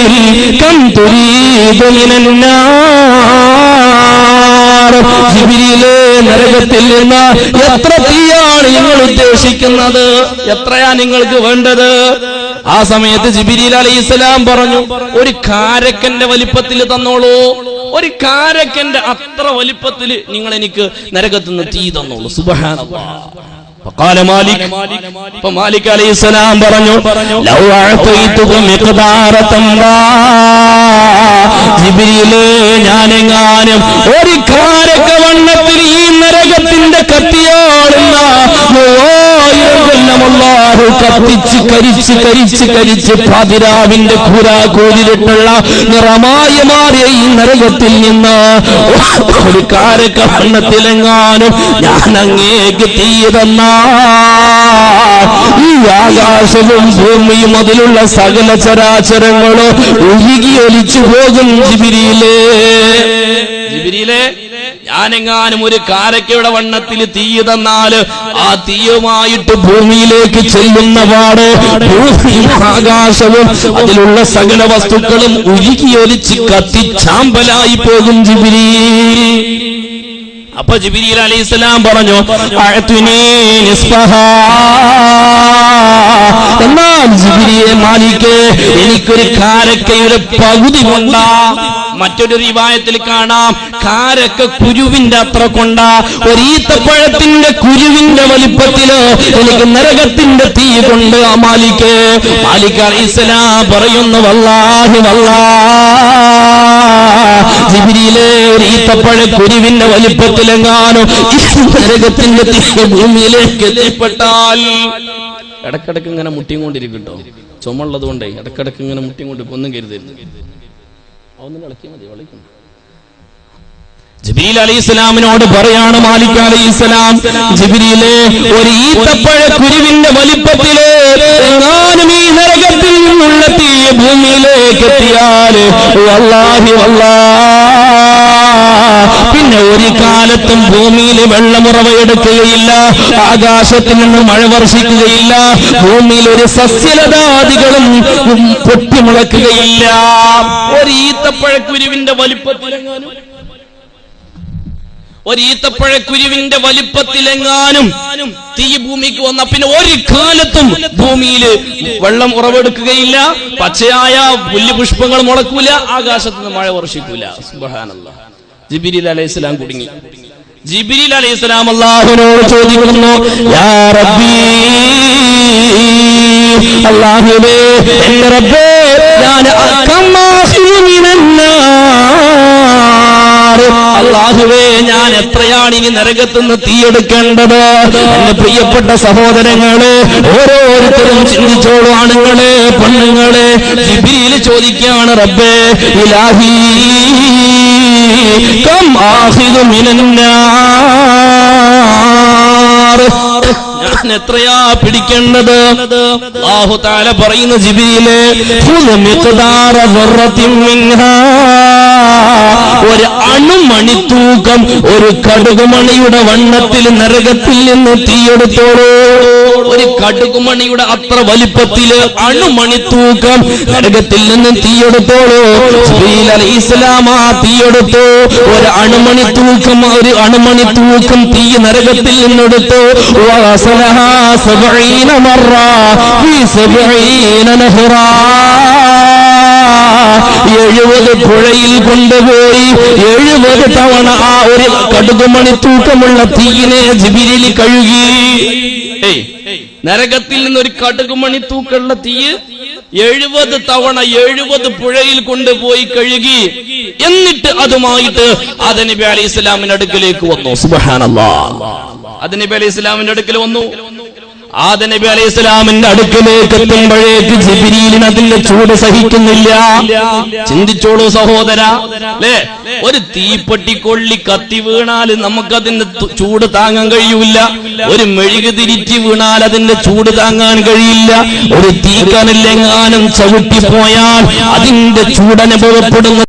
كم تريد من النار ജിബിരിയിലെ നരകത്തിൽ നിന്ന് എത്ര തീയാണ് നിങ്ങൾ ഉദ്ദേശിക്കുന്നത് എത്രയാ നിങ്ങൾക്ക് വേണ്ടത് ആ സമയത്ത് ജിബിരിൽ അലൈഹി ഇസ്ലാം പറഞ്ഞു ഒരു കാരക്കന്റെ വലിപ്പത്തിൽ തന്നോളൂ ഒരു കാരക്കന്റെ അത്ര വലിപ്പത്തിൽ നിങ്ങൾ എനിക്ക് നരകത്തുനിന്ന് തീ തന്നോളൂ സുബഹാനല്ലാഹ് فقال مالك فمالك عليه السلام പറഞ്ഞു لو اعطيتكم مقدار تمرا ജിബ്രീലേ ഞാനെങ്ങാനും ഒരു കാരക്ക കത്തിച്ച് കരിച്ച് കരിച്ച് കരിച്ച് പാതിരാവിന്റെ കൂരാകൂരിലിട്ടുള്ള നിറമായി മാറിയ ഈ നരകത്തിൽ നിന്ന് ഒരു കാരക്ക വണ്ണത്തിലെങ്ങാനും ഞാൻ അങ്ങേക്ക് തീയതെന്ന. ഈ ആകാശവും ഭൂമിയും അതിലുള്ള സകല ചരാചരങ്ങളും ഒഴുകി ഒലിച്ചു പോകും ജിബിരിയിലേ. ജിബിരിയിലെ? ഞാനെങ്ങാനും ഒരു കാരക്കയുടെ വണ്ണത്തിൽ തീ തന്നാൽ ആ തീയുമായിട്ട് ഭൂമിയിലേക്ക് ചെല്ലുന്ന പാട് ആകാശവും അതിലുള്ള സകല വസ്തുക്കളും ഉരുകിയൊലിച്ച് കത്തിച്ചാമ്പലായി പോകും ജിബിരി അപ്പൊ ജിബിരി അലൈഹി ഇസ്ലാം പറഞ്ഞു. എന്നാൽ ജിബിരിയെ എനിക്കൊരു കാരക്കയുടെ പകുതി കൊണ്ടാ മറ്റൊരു റിവായത്തിൽ കാണാം കാരക്ക കുരുവിന്റെ അത്ര കൊണ്ട ഒരു ഈത്തപ്പഴത്തിന്റെ കുരുവിന്റെ വലിപ്പത്തിൽ എനിക്ക് നരകത്തിന്റെ തീ കൊണ്ട് ആ മാലിക്ക് മാലിക് ഇസ്ലാം പറയുന്നു വല്ലാഹി വല്ലാ ജിബിരിയിലെ ഒരു ഈത്തപ്പഴ കുരുവിന്റെ വലിപ്പത്തിലെങ്ങാനും ഭൂമിയിലേക്ക് എത്തിപ്പെട്ടാൽ ഇടക്കിടക്ക് ഇങ്ങനെ മുട്ടിയും കൊണ്ടിരിക്കും കേട്ടോ ചുമള്ളത് കൊണ്ടേ ഇടക്കിടക്ക് ഇങ്ങനെ മുട്ടിയും കൊണ്ട് ഒന്നും കരുതരുത്. ഇളക്കിയാൽ മതി വിളിക്കും ജിബിരിൽ അലൈഹി ഇസ്ലാമിനോട് പറയാണ് മാലിക് അലൈഹി ഇസ്ലാം ഒരു ഈത്തപ്പഴ കുരുവിന്റെ വലിപ്പത്തിൽ എങ്ങാനും ഈ നരകത്തിൽ നിന്നുള്ള ഭൂമിയിലേക്ക് എത്തിയാൽ വല്ലാഹി വല്ലാ. പിന്നെ ഒരു കാലത്തും ഭൂമിയിൽ വെള്ളമുറവയെടുക്കുകയില്ല ആകാശത്തിൽ നിന്ന് മഴ വർഷിക്കുകയില്ല ഭൂമിയിൽ ഒരു സസ്യലതാദികളും പൊട്ടിമുളക്കുകയില്ല. ഒരു ഈത്തപ്പഴക്കുരുവിന്റെ വലിപ്പത്തിലെങ്ങാനും ഒരു ഈത്തപ്പഴക്കുരുവിന്റെ വലിപ്പത്തിലെങ്ങാനും തീ ഭൂമിക്ക് വന്ന പിന്നെ ഒരു കാലത്തും ഭൂമിയിൽ വെള്ളം ഉറവെടുക്കുകയില്ല. പച്ചയായ പുല്ലുപുഷ്പങ്ങൾ മുളക്കൂല ആകാശത്ത് നിന്ന് മഴ വർഷിക്കൂല. ജിബിരി അലൈഹി അലൈഹിസ്സലാം കുടുങ്ങി. ജിബിരിൽ അലൈഹിസ്സലാം അള്ളാഹുനോട് ചോദിക്കുന്നു യാ റബ്ബി റബ്ബേ അള്ളാഹുവേ ഞാൻ എത്രയാണ് ഇനി നരകത്തുനിന്ന് തീയെടുക്കേണ്ടത്? എന്റെ പ്രിയപ്പെട്ട സഹോദരങ്ങൾ ഓരോരുത്തരും ചിന്തിച്ചോളൂ ആണുങ്ങളെ പെണ്ണുങ്ങളെ. ജിബിയിൽ ചോദിക്കുകയാണ് റബ്ബേ ഇലാഹി കം ആഹിദു മിനന്നാർ. എത്രയാ പിടിക്കേണ്ടത്? അല്ലാഹു താല പറയുന്ന ജിബിയിലെ ഒരു അണുമണിത്തൂക്കം ഒരു കടുകുമണിയുടെ വണ്ണത്തിൽ നരകത്തിൽ നിന്ന് തീയെടുത്തോളൂ. ഒരു കടുകുമണിയുടെ അത്ര വലിപ്പത്തിൽ അണുമണിത്തൂക്കം നരകത്തിൽ നിന്ന് തീയെടുത്തോളൂ. ഇസ്ലാമ തീയെടുത്തു. ഒരു അണുമണിത്തൂക്കം ഒരു അണുമണിത്തൂക്കം തീ നരകത്തിൽ നിന്നെടുത്തു. وغسلها سبعين مرة في سبعين نهرا എഴുപത് പുഴയിൽ കൊണ്ടുപോയി എഴുപത് തവണ ആ ഒരു കടുകുമണി തൂക്കമുള്ള തീയിനെ ജിബിരിൽ കഴുകി ഏയ് നരകത്തിൽ നിന്ന് ഒരു കടുകുമണി തൂക്കമുള്ള തീയ് എഴുപത് തവണ എഴുപത് പുഴയിൽ കൊണ്ടുപോയി കഴുകി എന്നിട്ട് അതുമായിട്ട് അതനബി അലി ഇസ്ലാമിന്റെ അടുക്കലേക്ക് വന്നു. സുബഹാനല്ലാ. അലി ഇസ്ലാമിന്റെ അടുക്കൽ വന്നു. ആദനബി അലൈഹി സ്വലാമിന്റെ അടുക്കിലേക്ക് എത്തുമ്പോഴേക്ക് ജിബിരിയിലിന് അതിന്റെ ചൂട് സഹിക്കുന്നില്ല. ചിന്തിച്ചോളൂ സഹോദര. അല്ലേ? ഒരു തീപ്പെട്ടി കൊള്ളി കത്തി വീണാൽ നമുക്ക് അതിന്റെ ചൂട് താങ്ങാൻ കഴിയൂല. ഒരു മെഴുക് തിരിറ്റി വീണാൽ അതിന്റെ ചൂട് താങ്ങാൻ കഴിയില്ല. ഒരു തീക്കനല്ലെങ്ങാനും ചവിട്ടിപ്പോയാൽ അതിന്റെ ചൂടനുഭവപ്പെടുന്ന